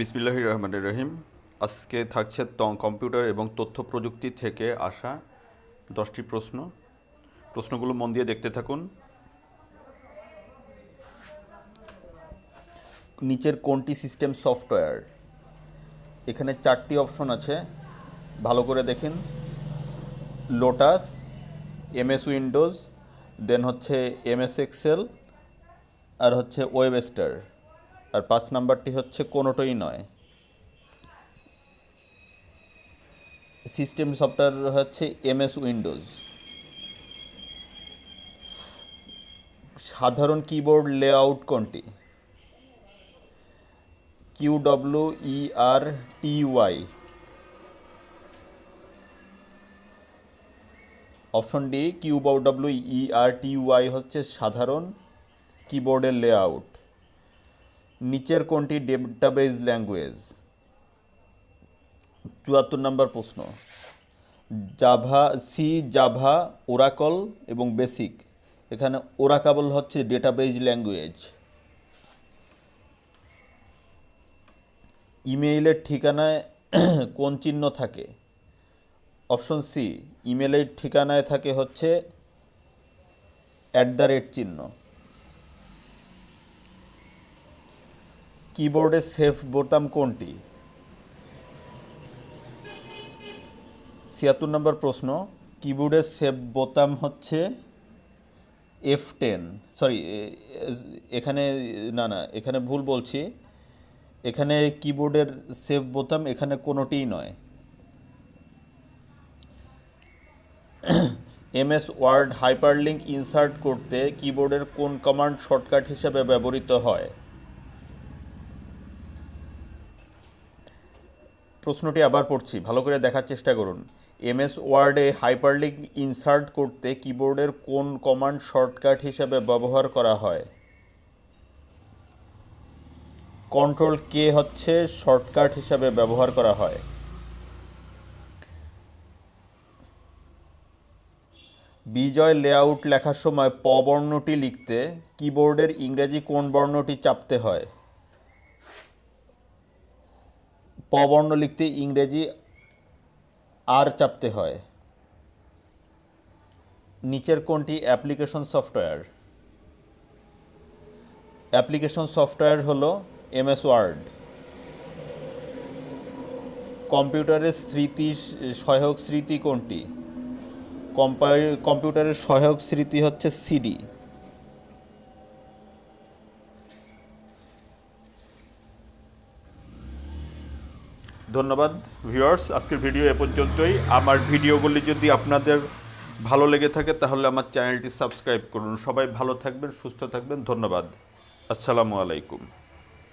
বিসমিল্লাহ রহমান রহিম। আজকে থাকছে কম্পিউটার এবং তথ্য প্রযুক্তি থেকে আসা দশটি প্রশ্ন। প্রশ্নগুলো মন দিয়ে দেখতে থাকুন। নিচের কোনটি সিস্টেম সফটওয়্যার? এখানে চারটি অপশন আছে। ভালো করে দেখেন। লোটাস, এমএস উইন্ডোজ, দেন হচ্ছে এমএস এক্সেল, আর হচ্ছে ওয়েবস্টার আর পাঁচ নাম্বারটি হচ্ছে কোনোটোই নয়। সিস্টেম সফটওয়্যার হচ্ছে এমএস উইন্ডোজ। সাধারণ কিবোর্ড লেআউট কোনটি? Q W E R T Y. Option D, Q W E R T Y হচ্ছে সাধারণ কিবোর্ডের লেআউট। নিচের কোনটি ডেটাবেজ ল্যাঙ্গুয়েজ চুয়াত্তর নম্বর প্রশ্ন। জাভা সি জাভা ওরাকল এবং বেসিক এখানে ওরাকাবল হচ্ছে ডেটাবেজ ল্যাঙ্গুয়েজ ইমেইলের ঠিকানায় কোন চিহ্ন থাকে? অপশন সি ইমেলের ঠিকানায় থাকে হচ্ছে অ্যাট দ্য রেট চিহ্ন। কিবোর্ডের সেফ বোতাম কোনটি? ছিয়াত্তর নম্বর প্রশ্ন কিবোর্ডের সেভ বোতাম হচ্ছে এফ টেন সরি এখানে, না না, এখানে ভুল বলছি। এখানে কিবোর্ডের সেভ বোতাম এখানে কোনোটিই নয়। এমএস ওয়ার্ড হাইপারলিংক ইনসার্ট করতে কিবোর্ডের কোন কমান্ড শর্টকাট হিসেবে ব্যবহৃত হয়? প্রশ্নটি আবার পড়ছি। ভালো করে দেখার চেষ্টা করুন। এমএস ওয়ার্ডে হাইপারলিংক ইনসার্ট করতে কিবোর্ডের কোন কমান্ড শর্টকাট হিসেবে ব্যবহার করা হয়? কন্ট্রোল কে হচ্ছে শর্টকাট হিসাবে ব্যবহার করা হয়? বিজয় লেআউট লেখার সময় প বর্ণটি লিখতে কিবোর্ডের ইংরেজি কোন বর্ণটি চাপতে হয়? প বর্ণ লিখতে ইংরেজি আর চাপতে হয়। নিচের কোনটি অ্যাপ্লিকেশন সফটওয়্যার? অ্যাপ্লিকেশন সফটওয়্যার হলো এমএস ওয়ার্ড। কম্পিউটারের স্মৃতি সহায়ক স্মৃতি কোনটি? কম্পিউটারের সহায়ক স্মৃতি হচ্ছে সিডি। ধন্যবাদ ভিউয়ার্স আজকের ভিডিও এ পর্যন্তই। আমার ভিডিওগুলি যদি আপনাদের ভালো লেগে থাকে, তাহলে আমার চ্যানেলটি সাবস্ক্রাইব করুন। সবাই ভালো থাকবেন, সুস্থ থাকবেন। ধন্যবাদ। আসসালামু আলাইকুম।